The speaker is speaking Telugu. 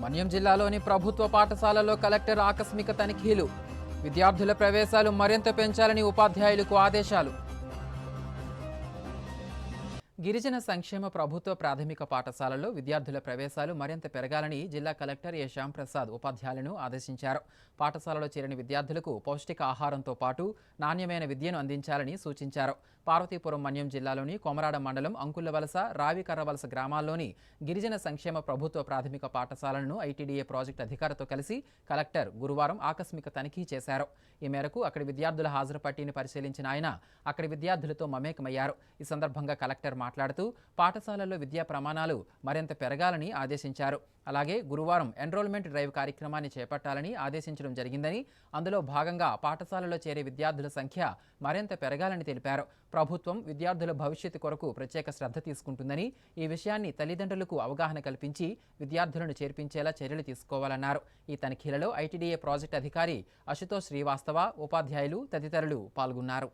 మన్యం జిల్లాలోని ప్రభుత్వ పాఠశాలలో కలెక్టర్ ఆకస్మిక తనిఖీలు. విద్యార్థుల ప్రవేశాలు మరింత పెంచాలని ఉపాధ్యాయులకు ఆదేశాలు. గిరిజన సంక్షేమ ప్రభుత్వ ప్రాథమిక పాఠశాలల్లో విద్యార్థుల ప్రవేశాలు మరింత పెరగాలని జిల్లా కలెక్టర్ ఏ. శ్యాంప్రసాద్ ఉపాధ్యాయులను ఆదేశించారు. పాఠశాలలో చేరిన విద్యార్థులకు పౌష్టిక ఆహారంతో పాటు నాణ్యమైన విద్యను అందించాలని సూచించారు. పార్వతీపురం మన్యం జిల్లాలోని కొమరాడ మండలం అంకుల్లవలస రావికర్రవలస గ్రామాల్లోని గిరిజన సంక్షేమ ప్రభుత్వ ప్రాథమిక పాఠశాలను ఐటీడీఏ ప్రాజెక్టు అధికారితో కలిసి కలెక్టర్ గురువారం ఆకస్మిక తనిఖీ చేశారు. ఈ మేరకు అక్కడి విద్యార్థుల హాజరు పట్టీని పరిశీలించిన ఆయన అక్కడి విద్యార్థులతో మమేకమయ్యారు. ఈ సందర్భంగా కలెక్టర్ మాట్లాడుతూ పాఠశాలల్లో విద్యా ప్రమాణాలు మరింత పెరగాలని ఆదేశించారు. అలాగే గురువారం ఎన్రోల్మెంట్ డ్రైవ్ కార్యక్రమాన్ని చేపట్టాలని ఆదేశించడం జరిగిందని అందులో భాగంగా పాఠశాలలో చేరే విద్యార్థుల సంఖ్య మరింత పెరగాలని తెలిపారు. ప్రభుత్వం విద్యార్థుల భవిష్యత్తు కొరకు ప్రత్యేక శ్రద్ధ తీసుకుంటుందని ఈ విషయాన్ని తల్లిదండ్రులకు అవగాహన కల్పించి విద్యార్థులను చేర్పించేలా చర్యలు తీసుకోవాలన్నారు. ఈ తనిఖీలలో ఐటీడీఏ ప్రాజెక్టు అధికారి అశుతోష్ శ్రీవాస్తవ ఉపాధ్యాయులు తదితరులు పాల్గొన్నారు.